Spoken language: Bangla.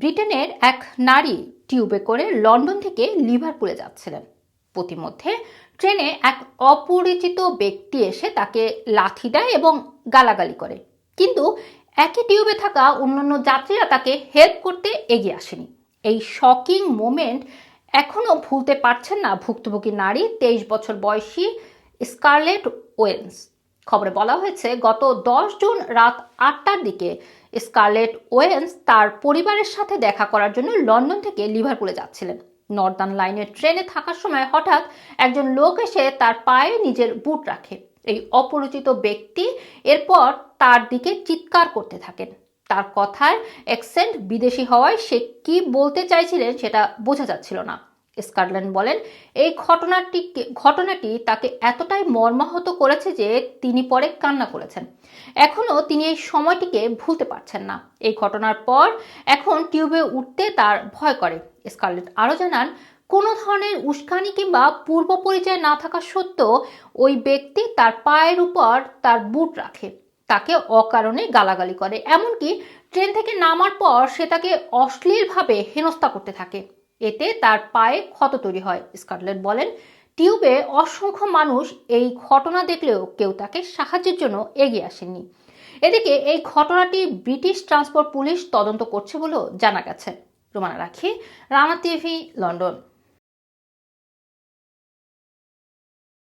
ব্রিটেনের এক নারী টিউবে করে লন্ডন থেকে লিভারপুলে যাচ্ছিলেন। প্রতিমধ্যে ট্রেনে এক অপরিচিত ব্যক্তি এসে তাকে লাথি দেয় এবং গালাগালি করে। কিন্তু একই টিউবে থাকা অন্যান্য যাত্রীরা তাকে হেল্প করতে এগিয়ে আসেনি। এই শকিং মোমেন্ট এখনও ভুলতে পারছেন না ভুক্তভোগী নারী তেইশ বছর বয়সী স্কারলেট ওয়েন্স। খবরে বলা হয়েছে, গত দশ জুন রাত আটটার দিকে স্কারলেট ওয়েন্স তার পরিবারের সাথে দেখা করার জন্য লন্ডন থেকে লিভারপুলে যাচ্ছিলেন। নর্দার্ন লাইনের ট্রেনে থাকার সময় হঠাৎ একজন লোক এসে তার পায়ে নিজের বুট রাখে। এই অপরিচিত ব্যক্তি এরপর তার দিকে চিৎকার করতে থাকেন। তার কথার অ্যাকসেন্ট বিদেশি হওয়ায় সে কি বলতে চাইছিলেন সেটা বোঝা যাচ্ছিল না। স্কাটল্যান্ড বলেন, এই ঘটনাটি ঘটনাটি তাকে এতটাই মর্মাহত করেছে যে তিনি পরে কান্না করেছেন। এখনও তিনি এই সময়টিকে ভুলতে পারছেন না। এই ঘটনার পর এখন টিউবে উঠতে তার ভয় করে। স্কারলেট আরও জানান, কোনো ধরনের উস্কানি কিংবা পূর্ব পরিচয় না থাকা সত্ত্বেও ওই ব্যক্তি তার পায়ের উপর তার বুট রাখে। তাকে অকারণে গালাগালি করে। এমনকি ট্রেন থেকে নামার পর সে তাকে অশ্লীলভাবে হেনস্থা করতে থাকে। এতে তার পায়ে ক্ষত তৈরি হয়। স্কটল্যান্ড বলেন, টিউবে অসংখ্য মানুষ এই ঘটনা দেখলেও কেউ তাকে সাহায্যের জন্য এগিয়ে আসেননি। এদিকে এই ঘটনাটি ব্রিটিশ ট্রান্সপোর্ট পুলিশ তদন্ত করছে বলেও জানা গেছে। রোমানা রাখি, রানা টিভি, লন্ডন।